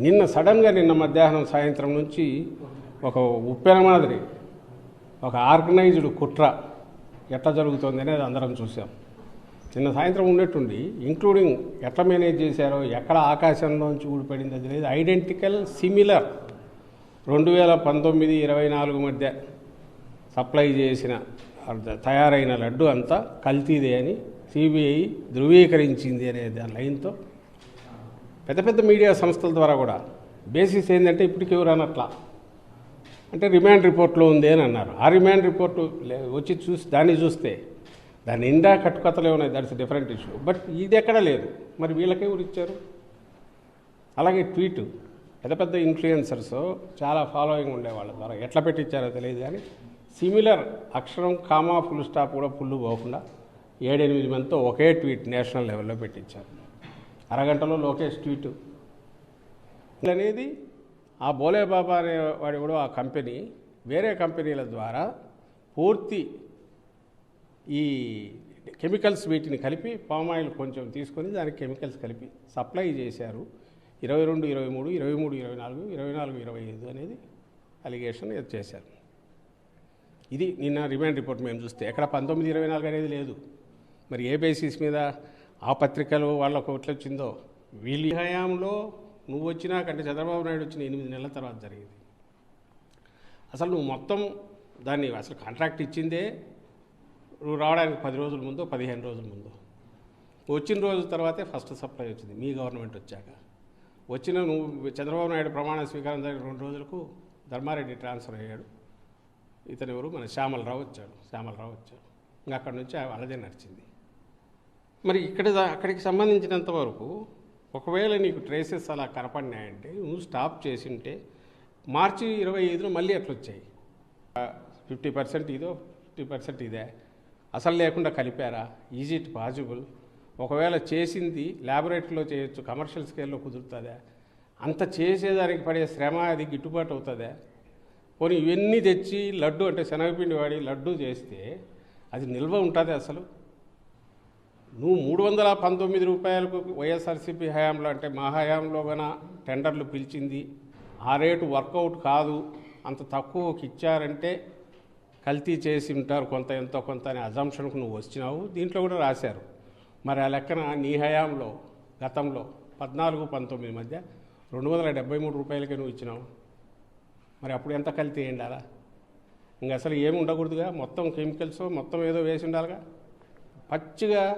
నిన్న సడన్గా నిన్న మధ్యాహ్నం సాయంత్రం నుంచి ఒక ఉప్పెన మాదిరి ఒక ఆర్గనైజ్డ్ కుట్ర ఎట్లా జరుగుతుంది అనేది అందరం చూసాం. నిన్న సాయంత్రం ఉండేట్టుండి ఇంక్లూడింగ్ ఎట్లా మేనేజ్ చేశారో ఎక్కడ ఆకాశంలోంచి ఊడిపడింది అది లేదు. ఐడెంటికల్ సిమిలర్ రెండు వేల పంతొమ్మిది ఇరవై నాలుగు మధ్య సప్లై చేసిన తయారైన లడ్డు అంతా కల్తీదే అని సిబిఐ ధృవీకరించింది అనే దాని లైన్తో పెద్ద పెద్ద మీడియా సంస్థల ద్వారా కూడా. బేసిస్ ఏంటంటే ఇప్పటికి ఎవరు అనట్లా. అంటే రిమాండ్ రిపోర్ట్లో ఉంది అని అన్నారు. ఆ రిమాండ్ రిపోర్టు వచ్చి చూసి దాన్ని చూస్తే దాని నిండా కట్టుకథలే ఉన్నాయి. దట్స్ డిఫరెంట్ ఇష్యూ బట్ ఇది ఎక్కడ లేదు. మరి వీళ్ళకే ఊరిచ్చారు అలాగే ట్వీట్. పెద్ద పెద్ద ఇన్ఫ్లుయెన్సర్స్ చాలా ఫాలోయింగ్ ఉండే వాళ్ళ ద్వారా. ఎట్లా పెట్టించారో తెలియదు కానీ సిమిలర్ అక్షరం కామా ఫుల్ స్టాప్ కూడా ఫుల్ పోకుండా ఏడెనిమిది మందితో ఒకే ట్వీట్ నేషనల్ లెవెల్లో పెట్టించారు అరగంటలో లోకేష్ ట్వీట్. అనేది ఆ బోలే బాబా అనే వాడి కూడా ఆ కంపెనీ వేరే కంపెనీల ద్వారా పూర్తి ఈ కెమికల్స్ వీటిని కలిపి పామ్ ఆయిల్ కొంచెం తీసుకొని దానికి కెమికల్స్ కలిపి సప్లై చేశారు. ఇరవై రెండు ఇరవై మూడు ఇరవై మూడు ఇరవై నాలుగు ఇరవై నాలుగు ఇరవై ఐదు అనేది అలిగేషన్ ఇది చేశారు. ఇది నిన్న రిమాండ్ రిపోర్ట్ మేము చూస్తే ఎక్కడ పంతొమ్మిది ఇరవై నాలుగు అనేది లేదు. మరి ఏ బేసిస్ మీద ఆ పత్రికలు వాళ్ళకు ఎట్లా వచ్చిందో? వీళ్ళ హయాంలో నువ్వు వచ్చినా కంటే చంద్రబాబు నాయుడు వచ్చిన ఎనిమిది నెలల తర్వాత జరిగింది. అసలు నువ్వు మొత్తం దాన్ని అసలు కాంట్రాక్ట్ ఇచ్చిందే నువ్వు రావడానికి పది రోజుల ముందు పదిహేను రోజుల ముందు. వచ్చిన రోజు తర్వాతే ఫస్ట్ సప్లై వచ్చింది మీ గవర్నమెంట్ వచ్చాక. వచ్చిన నువ్వు చంద్రబాబు నాయుడు ప్రమాణ స్వీకారం జరిగిన రెండు రోజులకు ధర్మారెడ్డి ట్రాన్స్ఫర్ అయ్యాడు. ఇతను ఎవరు? మన శ్యామలరావు వచ్చాడు శ్యామలరావు వచ్చాడు. ఇంకా అక్కడి నుంచి అలాగే నడిచింది. మరి ఇక్కడ దా- అక్కడికి సంబంధించినంత వరకు ఒకవేళ నీకు ట్రేసెస్ అలా కనపడినాయంటే నువ్వు స్టాప్ చేసింటే మార్చి ఇరవై ఐదులో మళ్ళీ ఎట్లా వచ్చాయి. ఫిఫ్టీ పర్సెంట్ ఇదో ఫిఫ్టీ పర్సెంట్ ఇదే. అసలు లేకుండా కలిపారా? ఈజ్ ఇట్ పాసిబుల్ ఒకవేళ చేసింది ల్యాబొరేటరీలో చేయొచ్చు కమర్షియల్ స్కేల్లో కుదురుతుందా? అంత చేసేదానికి పడే శ్రమ అది గిట్టుబాటు అవుతుందా? పోనీ ఇవన్నీ తెచ్చి లడ్డు అంటే శనగపిండి వాడి లడ్డు చేస్తే అది నిల్వ ఉంటుంది అసలు? నువ్వు మూడు వందల పంతొమ్మిది రూపాయలకు వైఎస్ఆర్సీపీ హయాంలో అంటే మా హయాంలో కన్నా టెండర్లు పిలిచింది ఆ రేటు వర్కౌట్ కాదు అంత తక్కువకి ఇచ్చారంటే కల్తీ చేసి ఉంటారు కొంత ఎంతో కొంత అనే అజంప్షన్కు నువ్వు వచ్చినావు దీంట్లో కూడా రాశారు. మరి ఆ లెక్కన నీ హయాంలో గతంలో పద్నాలుగు పంతొమ్మిది మధ్య రెండు వందల డెబ్బై మూడు రూపాయలకే నువ్వు ఇచ్చినావు. మరి అప్పుడు ఎంత కల్తీ ఉండాలా ఇంక అసలు ఏమి ఉండకూడదుగా? మొత్తం కెమికల్స్ మొత్తం ఏదో వేసి ఉండాలిగా? పచ్చిగా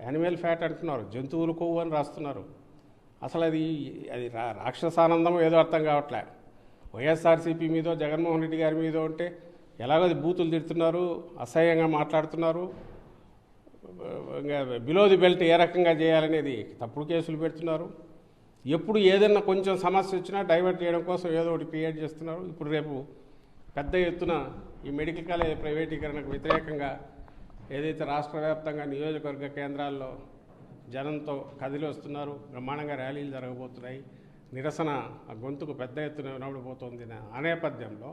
యానిమల్ ఫ్యాట్ అంటున్నారు. జంతువులు కొవ్వు అని రాస్తున్నారు. అసలు అది అది రా- రాక్షసానందం ఏదో అర్థం కావట్లే. వైఎస్ఆర్సీపీ మీదో జగన్మోహన్ రెడ్డి గారి మీదో ఉంటే ఎలాగో అది బూతులు తిడుతున్నారు అసహ్యంగా మాట్లాడుతున్నారు. ఇంకా బిలో ది బెల్ట్ ఏ రకంగా చేయాలనేది తప్పుడు కేసులు పెడుతున్నారు. ఎప్పుడు ఏదైనా కొంచెం సమస్య వచ్చినా డైవర్ట్ చేయడం కోసం ఏదో ఒకటి క్రియేట్ చేస్తున్నారు. ఇప్పుడు రేపు పెద్ద ఎత్తున ఈ మెడికల్ కాలేజ్ ప్రైవేటీకరణకు వ్యతిరేకంగా ఏదైతే రాష్ట్ర వ్యాప్తంగా నియోజకవర్గ కేంద్రాల్లో జనంతో కదిలి వస్తున్నారు బ్రహ్మాండంగా ర్యాలీలు జరగబోతున్నాయి నిరసన ఆ గొంతుకు పెద్ద ఎత్తున వినబడిపోతుంది ఆ నేపథ్యంలో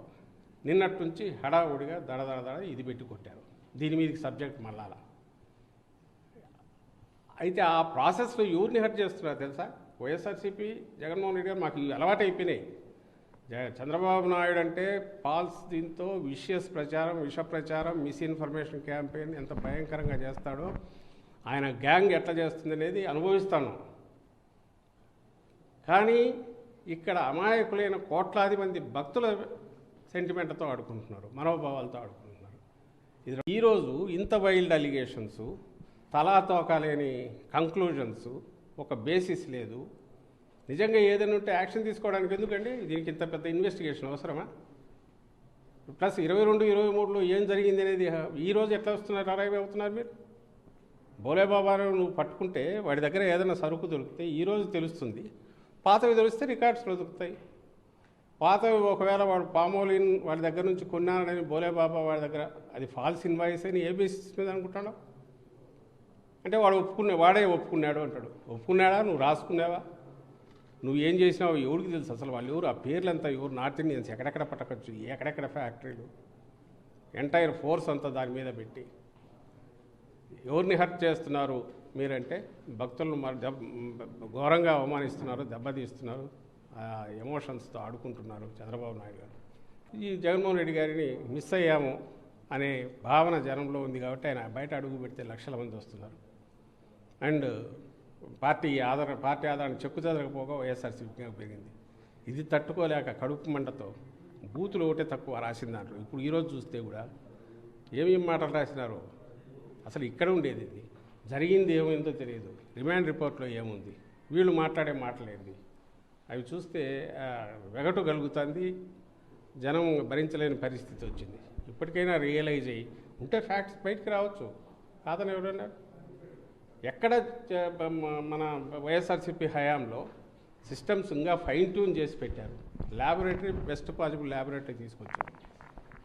నిన్నటి నుంచి హడావుడిగా దడదడదడ ఇది పెట్టి కొట్టారు. దీని మీదకి సబ్జెక్ట్ మళ్ళాలా. అయితే ఆ ప్రాసెస్లో ఎవరిని హర్ట్ చేస్తున్నారు తెలుసా? వైఎస్ఆర్సీపీ జగన్మోహన్ రెడ్డి గారు మాకు అలవాటు అయిపోయినాయి చంద్రబాబు నాయుడు అంటే పాల్స్ దీంతో విషయస్ ప్రచారం విష ప్రచారం మిస్ఇన్ఫర్మేషన్ క్యాంపెయిన్ ఎంత భయంకరంగా చేస్తాడో ఆయన గ్యాంగ్ ఎట్లా చేస్తుంది అనేది అనుభవిస్తాను. కానీ ఇక్కడ అమాయకులైన కోట్లాది మంది భక్తుల సెంటిమెంట్తో ఆడుకుంటున్నారు మనోభావాలతో ఆడుకుంటున్నారు. ఇది ఈరోజు ఇంత వైల్డ్ అలిగేషన్స్ తలాతోకాలేని కంక్లూజన్స్ ఒక బేసిస్ లేదు. నిజంగా ఏదైనా ఉంటే యాక్షన్ తీసుకోవడానికి ఎందుకండి? దీనికి ఇంత పెద్ద ఇన్వెస్టిగేషన్ అవసరమా? ప్లస్ ఇరవై రెండు ఇరవై మూడులో ఏం జరిగింది అనేది ఈరోజు ఎట్లా వస్తున్నారు అరైవ్ అవుతున్నారు మీరు? బోలేబాబాను నువ్వు పట్టుకుంటే వాడి దగ్గర ఏదైనా సరుకు దొరికితే ఈ రోజు తెలుస్తుంది. పాతవి తెలిస్తే రికార్డ్స్లో దొరుకుతాయి. పాతవి ఒకవేళ వాడు పామోలిన్ వాడి దగ్గర నుంచి కొన్నానని బోలేబాబా వాడి దగ్గర అది ఫాల్స్ ఇన్వాయిస్ అని ఏ బేసిస్ మీద అనుకుంటాడు అంటే వాడు ఒప్పుకునే వాడే ఒప్పుకున్నాడు అంటాడు. ఒప్పుకున్నాడా? నువ్వు రాసుకున్నావా? నువ్వు ఏం చేసినావు ఎవరికి తెలుసు అసలు వాళ్ళు ఎవరు? ఆ పేర్లంతా ఎవరు? నార్త్ ఇండియన్స్ ఎక్కడెక్కడ పట్టకొచ్చు? ఎక్కడెక్కడ ఫ్యాక్టరీలు? ఎంటైర్ ఫోర్స్ అంతా దాని మీద పెట్టి. ఎవరిని హర్ట్ చేస్తున్నారు మీరంటే? భక్తులను మరి దెబ్బ ఘోరంగా అవమానిస్తున్నారు దెబ్బతీస్తున్నారు. ఆ ఎమోషన్స్తో ఆడుకుంటున్నారు చంద్రబాబు నాయుడు గారు. ఈ జగన్మోహన్ రెడ్డి గారిని మిస్ అయ్యాము అనే భావన జనంలో ఉంది కాబట్టి ఆయన బయట అడుగు పెడితే లక్షల మంది వస్తున్నారు. అండ్ పార్టీ ఆధార పార్టీ ఆధారాన్ని చెక్కు చెదరకపోగా వైఎస్ఆర్సీపీ పెరిగింది. ఇది తట్టుకోలేక కడుపు మంటతో బూతులు ఒకటే తక్కువ రాసిన దాంట్లో. ఇప్పుడు ఈరోజు చూస్తే కూడా ఏమేం మాటలు రాసినారో అసలు ఇక్కడ ఉండేది ఇది. జరిగింది ఏమైందో తెలియదు. రిమాండ్ రిపోర్ట్లో ఏముంది? వీళ్ళు మాట్లాడే మాటలేంది అవి చూస్తే వెగటు కలుగుతుంది. జనం భరించలేని పరిస్థితి వచ్చింది. ఇప్పటికైనా రియలైజ్ అయ్యి ఉంటే ఫ్యాక్ట్స్ బయటకు రావచ్చు. కాదని ఎవరన్నారు ఎక్కడ మన వైఎస్ఆర్సీపీ హయాంలో సిస్టమ్స్ ఇంకా ఫైన్ ట్యూన్ చేసి పెట్టారు. ల్యాబొరేటరీ బెస్ట్ పాసిబుల్ ల్యాబొరేటరీ తీసుకొచ్చారు.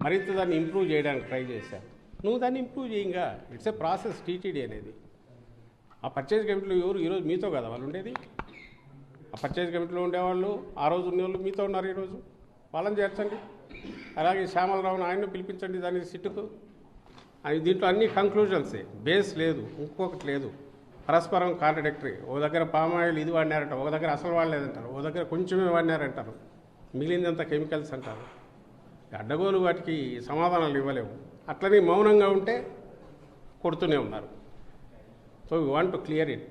మరింత దాన్ని ఇంప్రూవ్ చేయడానికి ట్రై చేశారు. నువ్వు దాన్ని ఇంప్రూవ్ చేయంగా. ఇట్స్ ఏ ప్రాసెస్ టీటీడీ అనేది. ఆ పర్చేజ్ కమిటీలో ఎవరు ఈరోజు మీతో కదా వాళ్ళు ఉండేది? ఆ పర్చేజ్ కమిటీలో ఉండేవాళ్ళు ఆ రోజు ఉండేవాళ్ళు మీతో ఉన్నారు ఈరోజు. వాళ్ళని చేర్చండి. అలాగే శ్యామలరావును ఆయన్ను పిలిపించండి దాని సిట్టుకు. దీంట్లో అన్ని కంక్లూజన్సే బేస్ లేదు ఇంకొకటి లేదు. పరస్పరం కాంట్రడిక్టరీ. ఓ దగ్గర పామాయిల్ ఇది వాడినారంట ఒక దగ్గర అసలు వాడలేదంటారు ఓ దగ్గర కొంచెమే వాడినారంటారు. మిగిలిందంతా కెమికల్స్ అంటారు. అడ్డగోలు వాటికి సమాధానాలు ఇవ్వలేము అట్లనే మౌనంగా ఉంటే కొడుతూనే ఉన్నారు. So we want to clear it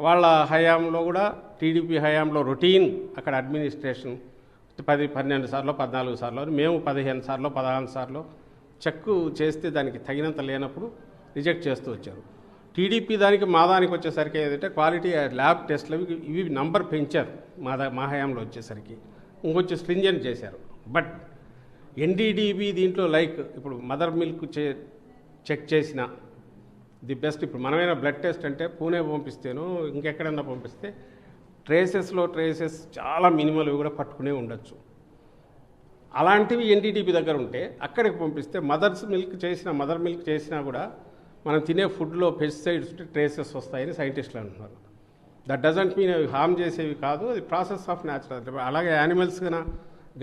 వాళ్ళ హయాంలో కూడా టీడీపీ హయాంలో రొటీన్ అక్కడ అడ్మినిస్ట్రేషన్ పది పన్నెండు సార్లు పద్నాలుగు సార్లు అని మేము పదిహేను సార్లు పదహారు సార్లు చెక్కు చేస్తే దానికి తగినంత లేనప్పుడు రిజెక్ట్ చేస్తూ వచ్చారు. టీడీపీ దానికి మా దానికి వచ్చేసరికి ఏంటంటే క్వాలిటీ ల్యాబ్ టెస్ట్లు ఇవి నంబర్ పెంచారు. మా దా మా హయాంలో వచ్చేసరికి. ఇంకొచ్చి స్ట్రింజెంట్ చేశారు. బట్ ఎన్డీడీబీ దీంట్లో లైక్ ఇప్పుడు మదర్ మిల్క్ చే చెక్ చేసిన ది బెస్ట్ ఇప్పుడు మనమైనా బ్లడ్ టెస్ట్ అంటే పూణే పంపిస్తేను ఇంకెక్కడైనా పంపిస్తే ట్రేసెస్లో ట్రేసెస్ చాలా మినిమల్ కూడా పట్టుకునే ఉండొచ్చు. అలాంటివి ఎన్డీటీపీ దగ్గర ఉంటే అక్కడికి పంపిస్తే మదర్స్ మిల్క్ చేసిన మదర్ మిల్క్ చేసినా కూడా మనం తినే ఫుడ్లో పెస్టిసైడ్స్ ట్రేసెస్ వస్తాయని సైంటిస్టులు అంటున్నారు. దట్ డజంట్ మీన్ అవి హామ్ చేసేవి కాదు అది ప్రాసెస్ ఆఫ్ న్యాచురల్ అలాగే యానిమల్స్ కన్నా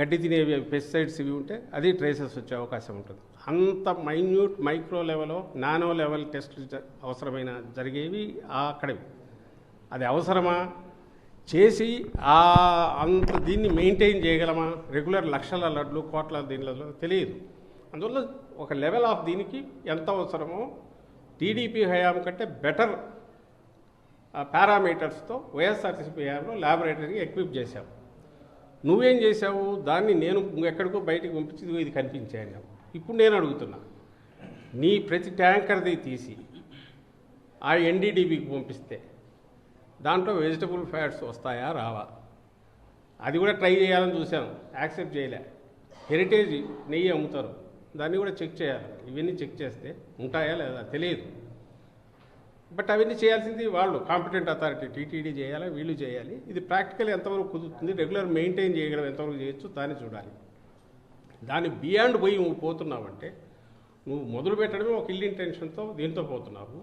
గడ్డి తినేవి పెస్టిసైడ్స్ ఇవి ఉంటే అది ట్రేసెస్ వచ్చే అవకాశం ఉంటుంది. అంత మైన్యూట్ మైక్రో లెవెల్లో నానో లెవెల్ టెస్టులు అవసరమైన జరిగేవి అక్కడవి. అది అవసరమా? చేసి ఆ అంత దీన్ని మెయింటైన్ చేయగలమా? రెగ్యులర్ లక్షల లడ్లు కోట్ల దీనిలలో తెలియదు. అందువల్ల ఒక లెవెల్ ఆఫ్ దీనికి ఎంత అవసరమో టీడీపీ హయాం కంటే బెటర్ పారామీటర్స్తో వైఎస్ఆర్సీపీ హయాంలో ల్యాబొరేటరీకి ఎక్విప్ చేశావు నువ్వేం చేశావు? దాన్ని నేను ఎక్కడికో బయటకు పంపించి ఇది కనిపించాను ఇప్పుడు నేను అడుగుతున్నా నీ ప్రతి ట్యాంకర్ది తీసి ఆ ఎన్డీడీబీకి పంపిస్తే దాంట్లో వెజిటబుల్ ఫ్యాట్స్ వస్తాయా రావా? అది కూడా ట్రై చేయాలని చూశాను. యాక్సెప్ట్ చేయలే. హెరిటేజ్ నెయ్యి అమ్ముతారు. దాన్ని కూడా చెక్ చేయాలి. ఇవన్నీ చెక్ చేస్తే ఉంటాయా లేదా తెలియదు. బట్ అవన్నీ చేయాల్సింది వాళ్ళు. కాంపిటెంట్ అథారిటీ టీటీడీ చేయాలి వీళ్ళు చేయాలి. ఇది ప్రాక్టికల్ ఎంతవరకు కుదురుతుంది రెగ్యులర్ మెయింటైన్ చేయగలం ఎంతవరకు చేయొచ్చు దాన్ని చూడాలి. దాని బియాండ్ పోయి నువ్వు పోతున్నావంటే నువ్వు మొదలు పెట్టడమే ఒక ఇల్లు ఇంటెన్షన్తో దీంతో పోతున్నావు.